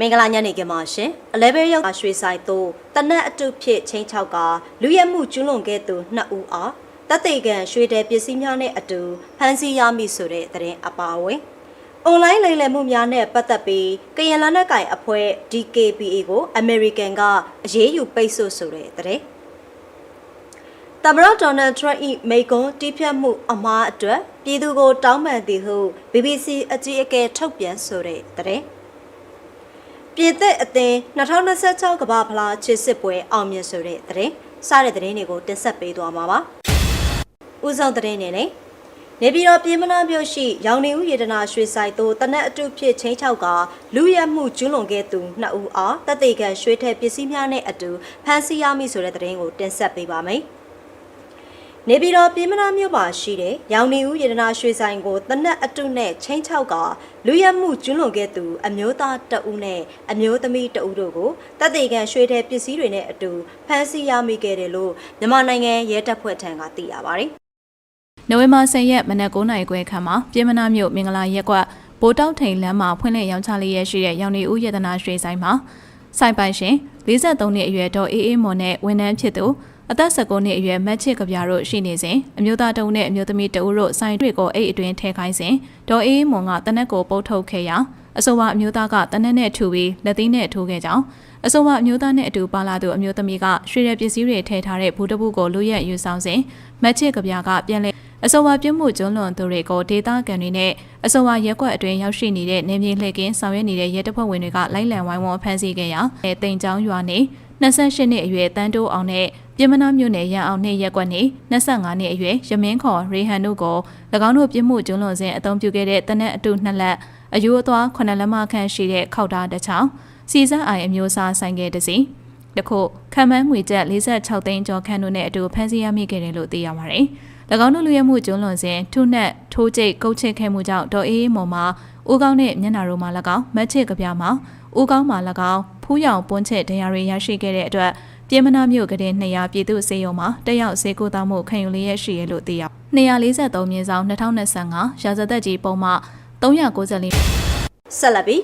မင်္ဂလာညနေခင်းပါရှင်အလဲဘဲရောက်ရွှေဆိုင်သို့တနက်အတုဖြစ်ချင်းချောက်ကလူရဲမှုကျူးလွန်ခဲ့သူနှစ်ဦးအားတပ်တေကန်ရွှေတဲပစ္စည်းများနဲ့အတူဖမ်းဆီးရမိဆိုတဲ့သတင်းအပါအဝင်အွန်လိုင်းလိမ်လည်မှုများနဲ့ပတ်သက်ပြီးကရင်လက်နက်ကင်အဖွဲ့ DKPA ကို American ကအရေးယူပိတ်ဆို့ဆိုတဲ့သတင်းသမ္မတဒေါ်နယ်ထရန့်၏မိကွန်းတီးဖြတ်မှုအမှားအတွက်ပြည်သူကိုတောင်းပန်သည်ဟု BBC အကြီးအကဲထုတ်ပြန်ဆိုတဲ့သတင်း ပြည်သက်အသင်း2026ကမ္ဘာဖလားချစ်စစ်ပွဲအောင်မြင်ဆိုတဲ့သတင်းစတဲ့သတင်းတွေကိုတင်ဆက်ပေးသွားမှာပါ။ဦးဆောင်သတင်းနေနဲ့နေပြည်တော်ပြည်မနာမြို့ရှိရောင်နေဦးရေဒနာရွှေဆိုင်သို့တနက်အတုဖြစ်ချင်းချောက်ကလူရဲမှုကျူးလွန်ခဲ့သူနှစ်ဦးအားတပ်တေကန်ရွှေထဲပစ္စည်းများနဲ့အတူဖမ်းဆီးရမိဆိုတဲ့သတင်းကိုတင်ဆက်ပေးပါမယ်။ နေပြည်တော်ပြည်မနာမြို့မှာရှိတဲ့ရောင်နေဦးရေဒနာရွှေဆိုင်ကိုတနက်အတုနဲ့ချင်းချောက်ကလူရဲမှုကျူးလွန်ခဲ့သူအမျိုးသားတအုပ်နဲ့အမျိုးသမီးတအုပ်တို့ကိုတပ်တေကန်ရွှေထဲပစ္စည်းတွေနဲ့အတူဖမ်းဆီးရမိခဲ့တယ်လို့မြန်မာနိုင်ငံရဲတပ်ဖွဲ့ထံကသိရပါတယ်။နိုဝင်ဘာ10ရက်မနက်9:00နာရီခွဲခန့်မှာပြည်မနာမြို့မင်္ဂလာရက်ကွက်ဘိုးတောက်ထိန်လမ်းမှာဖွင့်လှစ်ရောင်းချလေးရရှိတဲ့ရောင်နေဦးယတနာရွှေဆိုင်မှာစိုက်ပိုင်ရှင်53နှစ်အရွယ်ဒေါ်အေးအေးမော်နဲ့ဝန်ထမ်းဖြစ်သူ အသက်19နှစ်အရွယ်မတ်ချစ်ကပြားတို့ရှိနေစဉ်အမျိုးသားတအုပ်နဲ့အမျိုးသမီးတအုပ်တို့ဆိုင်တွေကိုအိတ်အတွင်းထည့်ခိုင်းစဉ်ဒေါ်အေးအေးမော်ကတနက်ကိုပုတ်ထုတ်ခဲ့ရာအဆိုပါအမျိုးသားကတနက်နဲ့ထူပြီးလက်သီးနဲ့ထိုးခဲ့ကြောင်းအဆိုပါအမျိုးသားနဲ့အတူပါလာသူအမျိုးသမီးကရွှေရပစ္စည်းတွေထည့်ထားတဲ့ဘူးတပုကိုလိုရက်ယူဆောင်စဉ်မတ်ချစ်ကပြားကပြန်လဲအဆိုပါပြုမှုကျွလွန်သူတွေကိုဒေတာကန်တွေနဲ့အဆိုပါရက်ကွက်အတွင်းရောက်ရှိနေတဲ့နေမြေလှည့်ကင်းဆောင်ရွက်နေတဲ့ရဲတပ်ဖွဲ့ဝင်တွေကလိုက်လံဝိုင်းဝန်းဖမ်းဆီးခဲ့ရာအဲတိန်ချောင်းရွာနေ 28နှစ်အရွယ်တန်းတိုးအောင်နဲ့ပြည်မနာမြို့နယ်ရန်အောင်နှင့်ရက်ကွက်နေ25နှစ်အရွယ်ရမင်းခေါ်ရေဟန်တို့ကို၎င်းတို့ပြစ်မှုကျွလွန်စဉ်အသုံးပြုခဲ့တဲ့တနက်အတုနှစ်လက်အယူအသွွား9လက်မခန့်ရှိတဲ့ခောက်သားတစ်ချောင်းစီစံအိုင်အမျိုးအစားဆိုင်ကယ်တစ်စီးတခုခံမှန်းငွေကျပ်46သိန်းကျော်ခန့်တို့နဲ့အတူဖမ်းဆီးရမိခဲ့တယ်လို့သိရပါတယ်။၎င်းတို့လူရဲမှုကျွလွန်စဉ်ထုနှက်ထိုးကျိတ်ကုတ်ချစ်ခဲ့မှုကြောင့်ဒေါ်အေးအေးမော်မှာဦးကောင်းနဲ့မျက်နာတို့မှာ၎င်းမတ်ချစ်ကပြားမှာ ဦးကောင်းမှာ၎င်းဖူးရောင်ပွန်းချစ်တရားတွေရရှိခဲ့တဲ့အတွက်ပြည်မနာမြို့ကတဲ့200ပြည်သူစေယုံမှာတက်ရောက်စေကိုသားမှုခံယူလျက်ရှိရလို့သိရ243မြင်းဆောင်2025ရာဇသက်ကြီးပုံမှ394ဆက်လက်ပြီး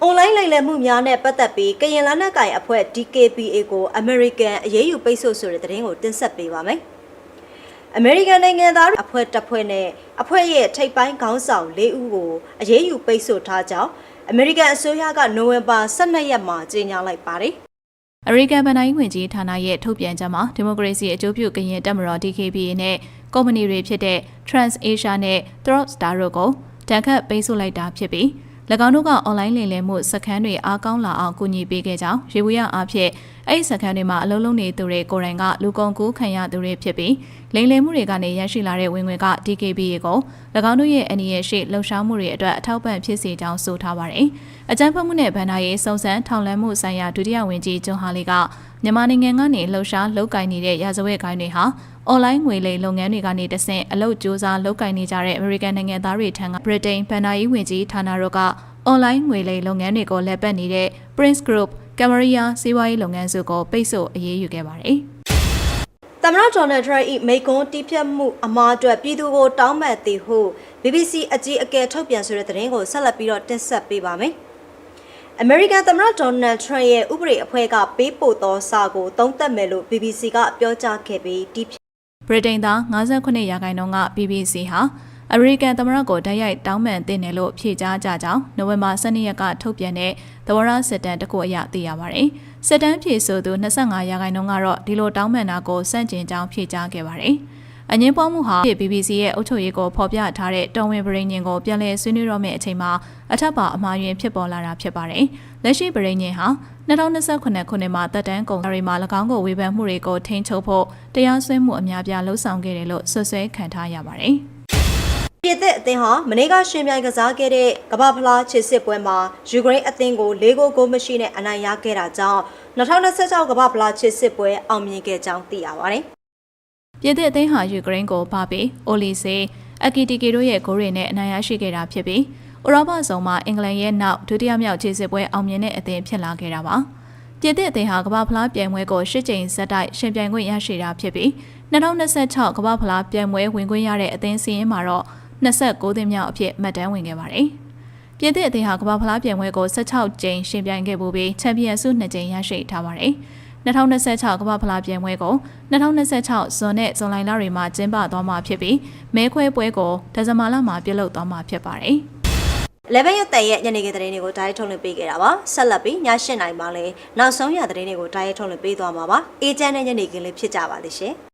အွန်လိုင်းလိမ်လည်မှုများနဲ့ပတ်သက်ပြီးကရင်လက်နက်ကင်အဖွဲ့ DKPA ကို American အရေးယူပိတ်ဆို့ဆိုတဲ့သတင်းကိုတင်ဆက်ပေးပါမယ်။ American နိုင်ငံသားအဖွဲ့တပ်ဖွဲ့နဲ့အဖွဲ့ရဲ့ထိပ်ပိုင်းခေါင်းဆောင်၄ဦးကိုအရေးယူပိတ်ဆို့ထားကြောင်း American အစိုးရကနိုဝင်ဘာ12ရက်မှာကြေညာလိုက်ပါတယ်။အမေရိကန်ဗဏ္ဍာရေးဝန်ကြီးဌာနရဲ့ထုတ်ပြန်ချက်မှာဒီမိုကရေစီအကျိုးပြုကရင်တပ်မတော် DKBA နဲ့ကုမ္ပဏီတွေဖြစ်တဲ့ TransAsia နဲ့ Throstar တို့ကိုတန်ခတ်ပိတ်ဆို့လိုက်တာဖြစ်ပြီး၎င်းတို့ကအွန်လိုင်းလိမ်လည်မှုစခန်းတွေအားကောင်းလာအောင်ကူညီပေးခဲ့ကြောင်းရေဝရအားဖြင့် အဲ့ဒီစခန်းတွေမှာအလုံးလုံးနေသူတွေကိုယ်တိုင်ကလူကုန်ကူးခံရသူတွေဖြစ်ပြီးလိမ်လည်မှုတွေကနေရရှိလာတဲ့ဝင်ငွေက DKBA ကို၎င်းတို့ရဲ့အနေရရှိလှုပ်ရှားမှုတွေအတွက်အထောက်ပံ့ဖြစ်စေကြောင်းဆိုထားပါတယ်။အကြမ်းဖက်မှုနဲ့ဗန်နာရေးစုံစမ်းထောင်လှမ်းမှုဆိုင်ရာဒုတိယဝန်ကြီးဂျွန်ဟာလီကမြန်မာနိုင်ငံကနေလှုပ်ရှားလုပ်ကိုင်နေတဲ့ရာဇဝတ်ဂိုင်းတွေဟာအွန်လိုင်းငွေလိမ်လုပ်ငန်းတွေကနေတဆင့်အလုပ်စ조사လုပ်ကိုင်နေကြတဲ့အမေရိကန်နိုင်ငံသားတွေထံကဗြိတိန်ဗန်နာရေးဝန်ကြီးဌာနတို့ကအွန်လိုင်းငွေလိမ်လုပ်ငန်းတွေကိုလက်ပတ်နေတဲ့ Prince Group ကမရီယာစီးပွားရေးလုပ်ငန်းစုကိုပိတ်ဆို့အရေးယူခဲ့ပါတယ်။သမ္မတဒေါ်နယ်ထရန့်၏မိကွန်းတီးဖြတ်မှုအမှားအတွက်ပြည်သူကိုတောင်းပန်သည်ဟု BBC အကြီးအကဲထုတ်ပြန်ဆိုတဲ့သတင်းကိုဆက်လက်ပြီးတော့တင်ဆက်ပေးပါမယ်။ American သမ္မတဒေါ်နယ်ထရန့်ရဲ့ဥပဒေအဖွဲ့ကပေးပို့သောစာကိုသုံးသပ်မယ်လို့ BBC ကပြောကြားခဲ့ပြီးတီးဖြတ်ဗြိတိန်သား58ရာခိုင်နှုန်းက BBC ဟာ အမေရိကန်သမ္မတကိုတိုက်ရိုက်တောင်းပန်တင်တယ်လို့ဖြေကြားကြကြောင်းနိုဝင်ဘာ12ရက်ကထုတ်ပြန်တဲ့သဘောရစစ်တမ်းတစ်ခုအရသိရပါတယ်။စစ်တမ်းဖြေဆိုသူ25ရာခိုင်နှုန်းကတော့ဒီလိုတောင်းပန်တာကိုစန့်ကျင်ကြောင်းဖြေကြားခဲ့ပါတယ်။အငင်းပွားမှုဟာ BBC ရဲ့အုပ်ချုပ်ရေးကိုဖော်ပြထားတဲ့တော်ဝင်ပြည်ညင်ကိုပြန်လည်ဆွေးနွေးတော့မယ့်အချိန်မှာအထက်ပါအမှားယွင်းဖြစ်ပေါ်လာတာဖြစ်ပါတယ်။လက်ရှိပြည်ညင်ဟာ2028ခုနှစ်မှာတပ်တန်းကုန်တွေမှာ၎င်းကိုဝေဖန်မှုတွေကိုထိန်းချုပ်ဖို့တရားစွဲမှုအများပြားလှုံ့ဆော်ခဲ့တယ်လို့ဆွဆွဲခံထားရပါတယ်။ ပြည်သက်အသင်းဟာမနေ့ကရှင်ပြိုင်ကစားခဲ့တဲ့ကမ္ဘာဖလားခြေစစ်ပွဲမှာယူကရိန်းအသင်းကို၄ဂိုးဂိုးမရှိနဲ့အနိုင်ရခဲ့တာကြောင့်2026ကမ္ဘာဖလားခြေစစ်ပွဲအောင်မြင်ခဲ့ကြောင်းသိရပါတယ်။ပြည်သစ်အသင်းဟာယူကရိန်းကိုပါပြီးအိုလီစေအကီတီကီတို့ရဲ့ဂိုးတွေနဲ့အနိုင်ရရှိခဲ့တာဖြစ်ပြီးဥရောပဆောင်မှာအင်္ဂလန်ရဲ့နောက်ဒုတိယမြောက်ခြေစစ်ပွဲအောင်မြင်တဲ့အသင်းဖြစ်လာခဲ့တာပါ။ပြည်သစ်အသင်းဟာကမ္ဘာဖလားပြိုင်ပွဲကို၈ကြိမ်ဆက်တိုက်ရှင်ပြိုင်ခွင့်ရရှိတာဖြစ်ပြီး2026ကမ္ဘာဖလားပြိုင်ပွဲဝင်ခွင့်ရတဲ့အသင်းစီးရင်မှာတော့ 29သင်းမြောက်အဖြစ်မှတ်တမ်းဝင်ခဲ့ပါတယ်။ပြည်သစ်အသင်းဟာကမ္ဘာဖလားပြိုင်ပွဲကို16ကြိမ်ရှင်ပြိုင်ခဲ့ပူပြီးချန်ပီယံဆု2ကြိမ်ရရှိထားပါတယ်။2026ကမ္ဘာဖလားပြိုင်ပွဲကို2026ဇွန်နဲ့ဇွန်လလတွေမှာကျင်းပသွားမှာဖြစ်ပြီးမဲခွဲပွဲကိုဒီဇင်ဘာလမှာပြုလုပ်သွားမှာဖြစ်ပါတယ်။ level ရုပ်တဲ့ရဲ့ညနေခင်းသတင်းတွေကိုဓာတ်ရိုက်ထုတ်လွှင့်ပေးခဲ့တာပါဆက်လက်ပြီးည8:00နာရီမှာလည်းနောက်ဆုံးရသတင်းတွေကိုဓာတ်ရိုက်ထုတ်လွှင့်ပေးသွားမှာပါအေဂျင့်နဲ့ညနေခင်းလေးဖြစ်ကြပါလိမ့်ရှင်